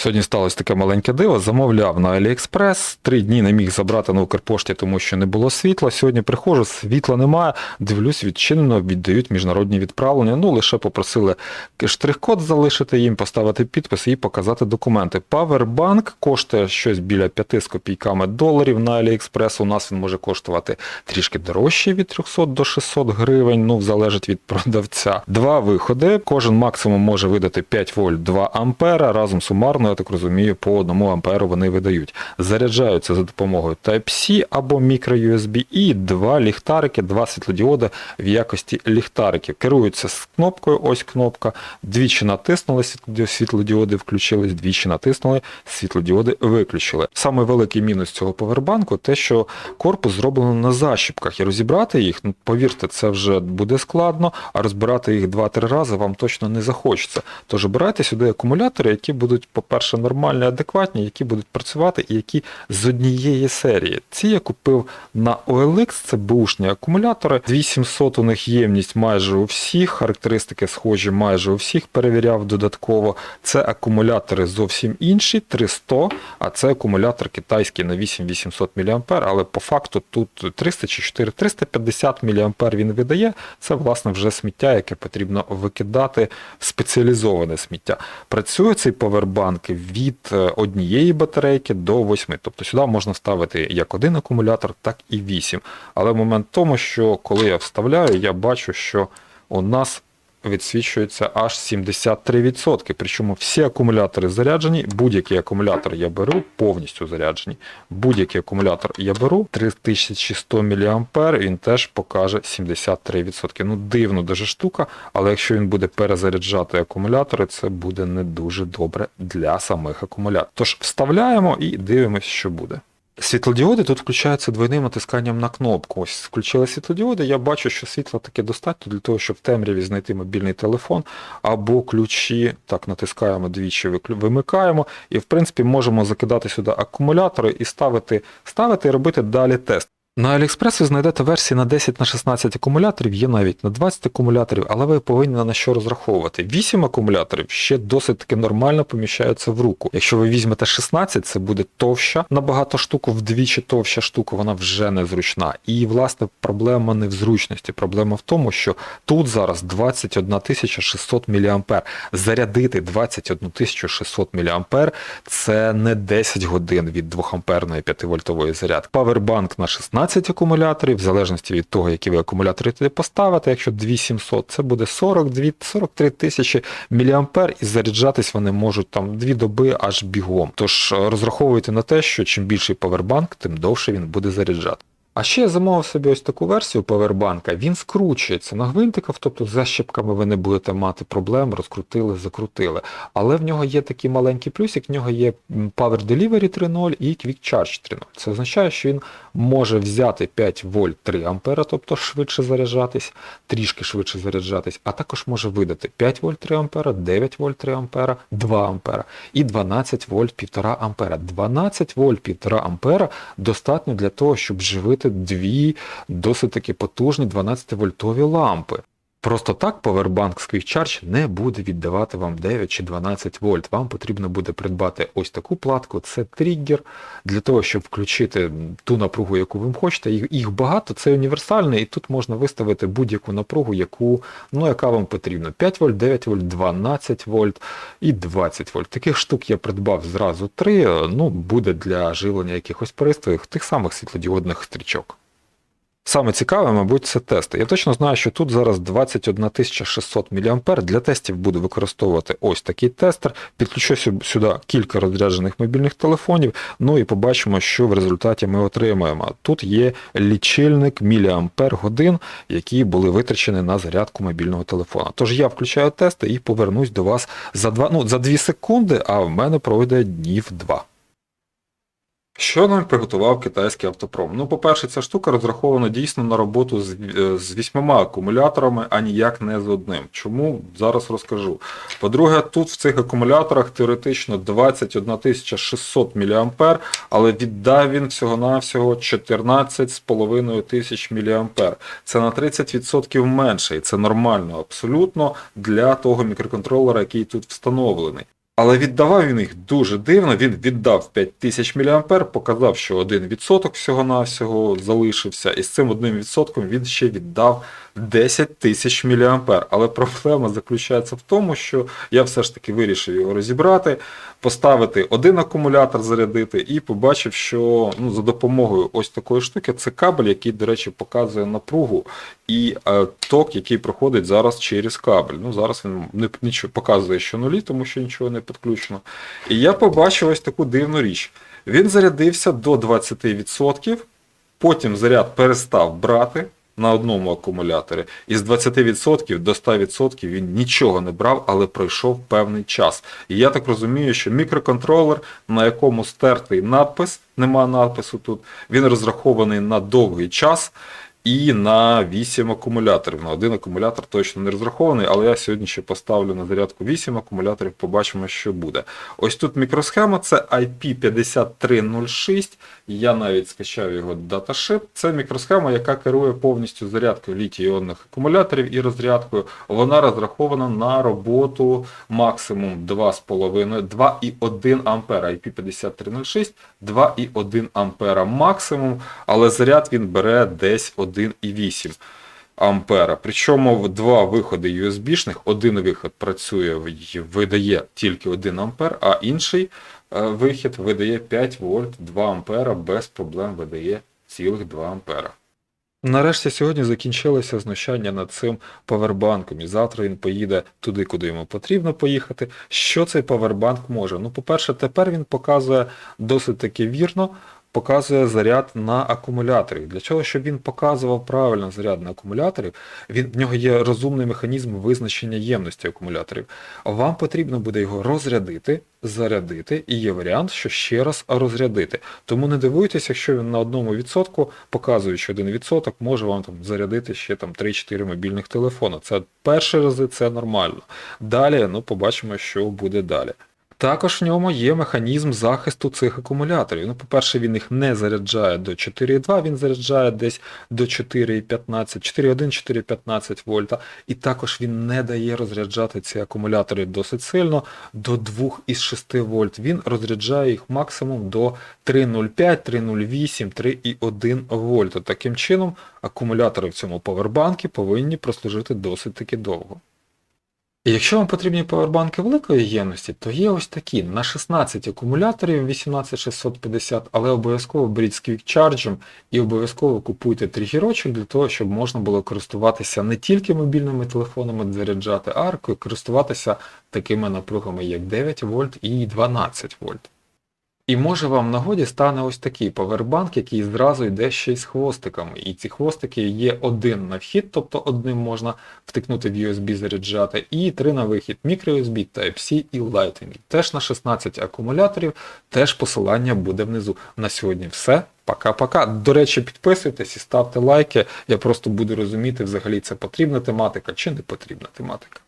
Сьогодні сталося таке маленьке диво. Замовляв на AliExpress. Три дні не міг забрати на Укрпошті, тому що не було світла. Сьогодні приходжу, світла немає. Дивлюсь, відчинено, віддають міжнародні відправлення. Ну, лише попросили штрих-код залишити їм, поставити підпис і показати документи. Powerbank коштує щось біля 5 з копійками доларів на AliExpress. У нас він може коштувати трішки дорожче від 300 до 600 гривень. Ну, залежить від продавця. Два виходи. Кожен максимум може видати 5 вольт 2 ампера. Разом сумарно, я так розумію, по 1 амперу вони видають. Заряджаються за допомогою Type-C або microUSB і два ліхтарики, два світлодіоди в якості ліхтариків. Керуються з кнопкою, ось кнопка. Двічі натиснули світлодіоди включились, двічі натиснули, світлодіоди виключили. Саме великий мінус цього повербанку те, що корпус зроблено на защіпках, і розібрати їх, ну повірте, це вже буде складно, а розбирати їх 2-3 рази вам точно не захочеться. Тож обирайте сюди акумулятори, які будуть, по-перше, нормальні, адекватні, які будуть працювати і які з однієї серії. Ці я купив на OLX, це бушні акумулятори. 2700 у них ємність майже у всіх, характеристики схожі майже у всіх, перевіряв додатково. Це акумулятори зовсім інші, 300, а це акумулятор китайський на 8800 мА, але по факту тут 300 чи 4, 350 мА він видає. Це, власне, вже сміття, яке потрібно викидати, спеціалізоване сміття. Працює цей повербанк від е, однієї батарейки до 8. Тобто сюди можна ставити як один акумулятор, так і 8. Але момент в тому, що коли я вставляю, я бачу, що у нас відсвічується аж 73%. Причому всі акумулятори заряджені, будь-який акумулятор я беру, повністю заряджені. Будь-який акумулятор я беру 3100 мА, він теж покаже 73%. Ну, дивно дуже штука, але якщо він буде перезаряджати акумулятори, це буде не дуже добре для самих акумуляторів. Тож вставляємо і дивимося, що буде. Світлодіоди тут включаються двойним натисканням на кнопку. Ось включили світлодіоди, я бачу, що світла таке достатньо для того, щоб в темряві знайти мобільний телефон або ключі. Так, натискаємо двічі, вимикаємо, і в принципі можемо закидати сюди акумулятори і ставити, ставити і робити далі тест. На AliExpress ви знайдете версії на 10 на 16 акумуляторів, є навіть на 20 акумуляторів, але ви повинні на що розраховувати. 8 акумуляторів ще досить таки нормально поміщаються в руку. Якщо ви візьмете 16, це буде товща набагато штуку, вдвічі товща штука, вона вже незручна. І власне проблема не в зручності. Проблема в тому, що тут зараз 21 600 мА. Зарядити 21 600 мА це не 10 годин від 2 амперної 5 вольтової зарядки. Павербанк на 16 акумуляторів, в залежності від того, які ви акумулятори туди поставите. Якщо 2700, це буде 42-43 тисячі мА, і заряджатись вони можуть там 2 доби аж бігом. Тож е, розраховуйте на те, що чим більший павербанк, тим довше він буде заряджати. А ще я замовив собі ось таку версію павербанка. Він скручується на гвинтиках, тобто з защіпками ви не будете мати проблем, розкрутили, закрутили. Але в нього є такий маленький плюсик, в нього є Power Delivery 3.0 і Quick Charge 3.0. Це означає, що він може взяти 5 вольт 3 ампера, тобто швидше заряджатись, трішки швидше заряджатись, а також може видати 5 вольт 3 ампера, 9 вольт 3 ампера, 2 ампера і 12 вольт 1,5 ампера. 12 вольт 1,5 ампера достатньо для того, щоб живити дві досить таки потужні 12-вольтові лампи. Просто так Powerbank з Quick Charge не буде віддавати вам 9 чи 12 вольт. Вам потрібно буде придбати ось таку платку, це триггер, для того, щоб включити ту напругу, яку ви хочете. Їх, багато, це універсальний, і тут можна виставити будь-яку напругу, яку, ну, яка вам потрібна. 5 вольт, 9 вольт, 12 вольт і 20 вольт. Таких штук я придбав зразу 3, ну, буде для живлення якихось пристроїв, тих самих світлодіодних стрічок. Саме цікаве, мабуть, це тести. Я точно знаю, що тут зараз 21 600 мА. Для тестів буду використовувати ось такий тестер. Підключу сюди кілька розряджених мобільних телефонів. Ну і побачимо, що в результаті ми отримаємо. Тут є лічильник міліампер годин, які були витрачені на зарядку мобільного телефона. Тож я включаю тести і повернусь до вас за 2, ну, за 2 секунди, а в мене пройде днів 2. Що нам приготував китайський автопром? Ну, по-перше, ця штука розрахована дійсно на роботу з, е, з вісьмома акумуляторами, а ніяк не з одним. Чому? Зараз розкажу. По-друге, тут в цих акумуляторах теоретично 21 600 мА, але віддав він всього-навсього 14,5 тисяч мА. Це на 30% менше, і це нормально абсолютно для того мікроконтролера, який тут встановлений. Але віддавав він їх дуже дивно. Він віддав 5000 мА, показав, що 1% всього-навсього залишився, і з цим 1% він ще віддав 10 тисяч мА. Але проблема заключається в тому, що я все ж таки вирішив його розібрати, поставити один акумулятор, зарядити, і побачив, що ну, за допомогою ось такої штуки це кабель, який, до речі, показує напругу і е, ток, який проходить зараз через кабель. Ну, зараз він не нічого показує, що нулі, тому що нічого не підключено. І я побачив ось таку дивну річ. Він зарядився до 20%, потім заряд перестав брати на одному акумуляторі. І з 20% до 100% він нічого не брав, але пройшов певний час. І я так розумію, що мікроконтролер, на якому стертий надпис, нема надпису тут, він розрахований на довгий час. І на 8 акумуляторів. На один акумулятор точно не розрахований, але я сьогодні ще поставлю на зарядку 8 акумуляторів, побачимо, що буде. Ось тут мікросхема, це IP5306. Я навіть скачав його даташит. Це мікросхема, яка керує повністю зарядкою літій-іонних акумуляторів і розрядкою. Вона розрахована на роботу максимум 2,5, 2,1 ампера. IP5306, 2,1 ампера максимум, але заряд він бере десь 1,8 ампера. Причому два виходи USB-шних, один виход працює видає тільки 1 ампер, а інший е, вихід видає 5 вольт, 2 ампера, без проблем видає цілих 2 ампера. Нарешті сьогодні закінчилося знущання над цим павербанком, і завтра він поїде туди, куди йому потрібно поїхати. Що цей павербанк може? Ну, по-перше, тепер він показує досить таки вірно, показує заряд на акумуляторі. Для чого, щоб він показував правильно заряд на акумуляторі, він, в нього є розумний механізм визначення ємності акумуляторів. Вам потрібно буде його розрядити, зарядити, і є варіант, що ще раз розрядити. Тому не дивуйтесь, якщо він на одному відсотку, показуючи один відсоток, може вам там зарядити ще там 3-4 мобільних телефона. Це перші рази це нормально. Далі, ну, побачимо, що буде далі. Також в ньому є механізм захисту цих акумуляторів. Ну, по-перше, він їх не заряджає до 4,2, він заряджає десь до 4,15, 4,1, 4,15 вольта. І також він не дає розряджати ці акумулятори досить сильно до 2,6 вольт. Він розряджає їх максимум до 3,05, 3,08, 3,1 вольта. Таким чином, акумулятори в цьому павербанкі повинні прослужити досить таки довго. І якщо вам потрібні павербанки великої ємності, то є ось такі на 16 акумуляторів 18650, але обов'язково беріть з квікчарджем і обов'язково купуйте тригірочок для того, щоб можна було користуватися не тільки мобільними телефонами заряджати аркою, користуватися такими напругами, як 9 вольт і 12 вольт. І може вам нагоді стане ось такий павербанк, який зразу йде ще й з хвостиками. І ці хвостики є один на вхід, тобто одним можна втикнути в USB заряджати, і три на вихід microUSB, Type-C і Lightning. Теж на 16 акумуляторів, теж посилання буде внизу. На сьогодні все. Пока-пока. До речі, підписуйтесь і ставте лайки. Я просто буду розуміти, взагалі це потрібна тематика чи не потрібна тематика.